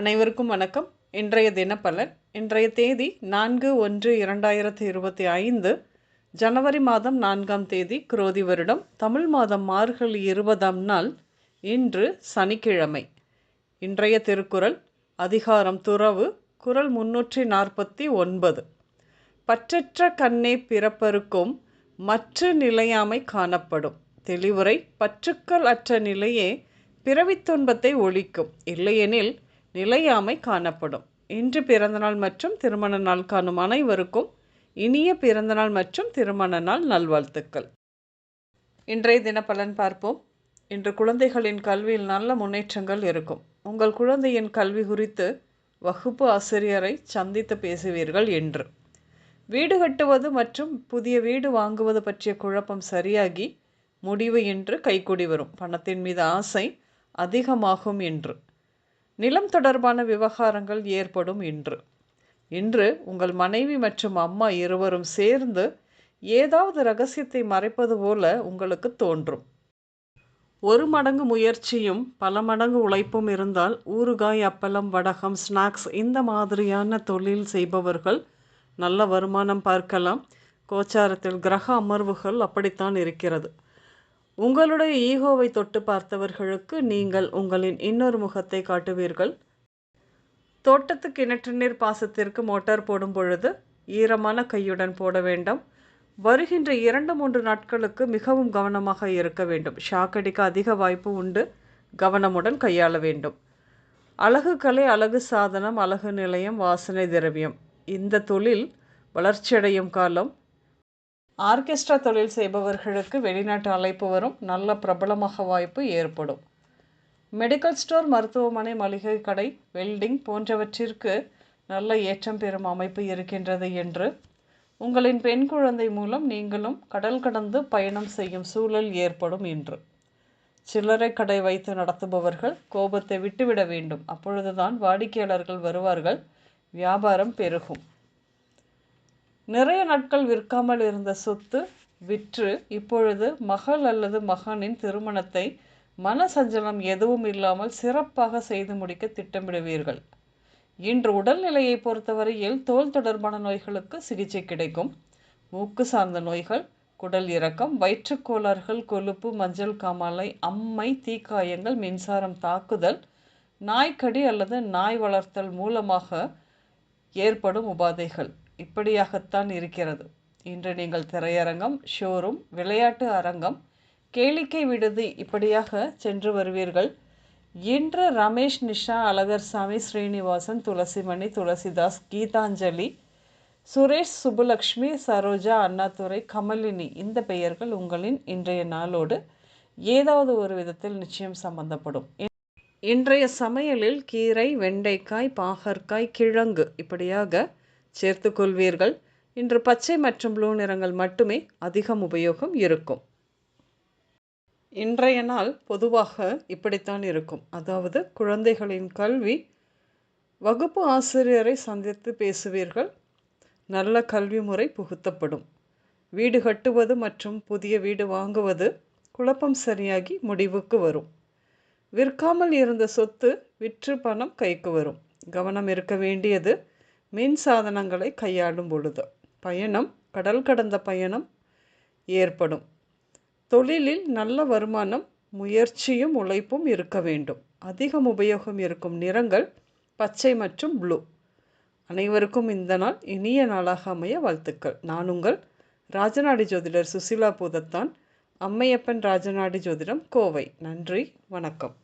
அனைவருக்கும் வணக்கம். இன்றைய தினப்பலன் இன்றைய தேதி நான்கு ஒன்று இரண்டாயிரத்தி இருபத்தி ஐந்து ஜனவரி மாதம் நான்காம் தேதி குரோதி வருடம் தமிழ் மாதம் மார்கழி இருபதாம் நாள் இன்று சனிக்கிழமை. இன்றைய திருக்குறள் அதிகாரம் துறவு குரல் முன்னூற்றி நாற்பத்தி ஒன்பது. பற்றற்ற கண்ணே பிறப்பருக்கும் மற்ற நிலையாமை காணப்படும். தெளிவுரை பற்றுக்கள் அற்ற நிலையே பிறவித் துன்பத்தை ஒழிக்கும். இல்லையெனில் நிலையாமை காணப்படும். இன்று பிறந்தநாள் மற்றும் திருமண நாள் காணும் அனைவருக்கும் இனிய பிறந்தநாள் மற்றும் திருமண நாள் நல்வாழ்த்துக்கள். இன்றைய தினப்பலன் பார்ப்போம். இன்று குழந்தைகளின் கல்வியில் நல்ல முன்னேற்றங்கள் இருக்கும். உங்கள் குழந்தையின் கல்வி குறித்து வகுப்பு ஆசிரியரை சந்தித்து பேசுவீர்கள் என்று. வீடு கட்டுவது மற்றும் புதிய வீடு வாங்குவது பற்றிய குழப்பம் சரியாகி முடிவு என்று கைக்கூடி வரும். பணத்தின் மீது ஆசை அதிகமாகும் என்று. நிலம் தொடர்பான விவகாரங்கள் ஏற்படும் இன்று. இன்று உங்கள் மனைவி மற்றும் அம்மா இருவரும் சேர்ந்து ஏதாவது ரகசியத்தை மறைப்பது போல உங்களுக்கு தோன்றும். ஒரு மடங்கு முயற்சியும் பல மடங்கு உழைப்பும் இருந்தால் ஊறுகாய் அப்பளம் வடகம் ஸ்நாக்ஸ் இந்த மாதிரியான தொழில் செய்பவர்கள் நல்ல வருமானம் பார்க்கலாம். கோச்சாரத்தில் கிரக அமர்வுகள் அப்படித்தான் இருக்கிறது. உங்களுடைய ஈகோவை தொட்டு பார்த்தவர்களுக்கு நீங்கள் உங்களின் இன்னொரு முகத்தை காட்டுவீர்கள். தோட்டத்து கிணற்று நீர் பாசத்திற்கு மோட்டார் போடும் பொழுது ஈரமான கையுடன் போட வேண்டாம். வருகின்ற இரண்டு மூன்று நாட்களுக்கு மிகவும் கவனமாக இருக்க வேண்டும். ஷாக் அடிக்க அதிக வாய்ப்பு உண்டு. கவனமுடன் கையாள வேண்டும். அழகு கலை அழகு சாதனம் அழகு நிலையம் வாசனை திரவியம். இந்த தொழில் வளர்ச்சியடையும் காலம் ஆர்கெஸ்ட்ரா தொழில் செய்பவர்களுக்கு வெளிநாட்டு அழைப்பு வரும். நல்ல பிரபலமாக வாய்ப்பு ஏற்படும். மெடிக்கல் ஸ்டோர் மருத்துவமனை மளிகை கடை வெல்டிங் போன்றவற்றிற்கு நல்ல ஏற்றம் பெறும் அமைப்பு இருக்கின்றது என்று உங்களின் பெண் குழந்தை மூலம் நீங்களும் கடல் கடந்து பயணம் செய்யும் சூழல் ஏற்படும் என்று. சில்லறை கடை வைத்து நடத்துபவர்கள் கோபத்தை விட்டுவிட வேண்டும். அப்பொழுதுதான் வாடிக்கையாளர்கள் வருவார்கள். வியாபாரம் பெருகும். நிறைய நாட்கள் விற்காமல் இருந்த சொத்து விற்று இப்பொழுது மகள் அல்லது மகனின் திருமணத்தை மனசஞ்சலம் எதுவும் இல்லாமல் சிறப்பாக செய்து முடிக்க திட்டமிடுவீர்கள். இன்று உடல்நிலையை பொறுத்தவரையில் தோல் தொடர்பான நோய்களுக்கு சிகிச்சை கிடைக்கும். மூக்கு சார்ந்த நோய்கள் குடல் இறக்கம் வயிற்றுக்கோளாறுகள் கொழுப்பு மஞ்சள் காமாலை அம்மை தீக்காயங்கள் மின்சாரம் தாக்குதல் நாய்க்கடி அல்லது நாய் வளர்த்தல் மூலமாக ஏற்படும் உபாதைகள். இப்படியாகத்தான் இருக்கிறது. இன்று நீங்கள் திரையரங்கம் ஷோரூம் விளையாட்டு அரங்கம் கேளிக்கை விடுதி இப்படியாக சென்று வருவீர்கள். இன்று ரமேஷ் நிஷா அழகர்சாமி ஸ்ரீனிவாசன் துளசிமணி துளசிதாஸ் கீதாஞ்சலி சுரேஷ் சுபலக்ஷ்மி சரோஜா அண்ணாதுரை கமலினி இந்த பெயர்கள் உங்களின் இன்றைய நாளோடு ஏதாவது ஒரு விதத்தில் நிச்சயம் சம்பந்தப்படும். இன்றைய சமையலில் கீரை வெண்டைக்காய் பாகற்காய் கிழங்கு இப்படியாக சேர்த்து கொள்வீர்கள். இன்று பச்சை மற்றும் ப்ளூ நிறங்கள் மட்டுமே அதிகம் உபயோகம் இருக்கும். இன்றைய நாள் பொதுவாக இப்படித்தான் இருக்கும். அதாவது குழந்தைகளின் கல்வி வகுப்பு ஆசிரியரை சந்தித்து பேசுவீர்கள். நல்ல கல்வி முறை புகுத்தப்படும். வீடு கட்டுவது மற்றும் புதிய வீடு வாங்குவது குழப்பம் சரியாகி முடிவுக்கு வரும். விற்காமல் இருந்த சொத்து விற்று பணம் கைக்கு வரும். கவனம் இருக்க வேண்டியது மின் சாதனங்களை கையாளும் பொழுது பயணம் கடல் கடந்த பயணம் ஏற்படும். தொழிலில் நல்ல வருமானம் முயற்சியும் உழைப்பும் இருக்க வேண்டும். அதிகம் உபயோகம் இருக்கும் நிறங்கள் பச்சை மற்றும் ப்ளூ. அனைவருக்கும் இந்த நாள் இனிய நாளாக அமைய வாழ்த்துக்கள். நான் உங்கள் ராஜநாடி ஜோதிடர் சுசிலா பூதத்தான். அம்மையப்பன் ராஜநாடி ஜோதிடம் கோவை. நன்றி வணக்கம்.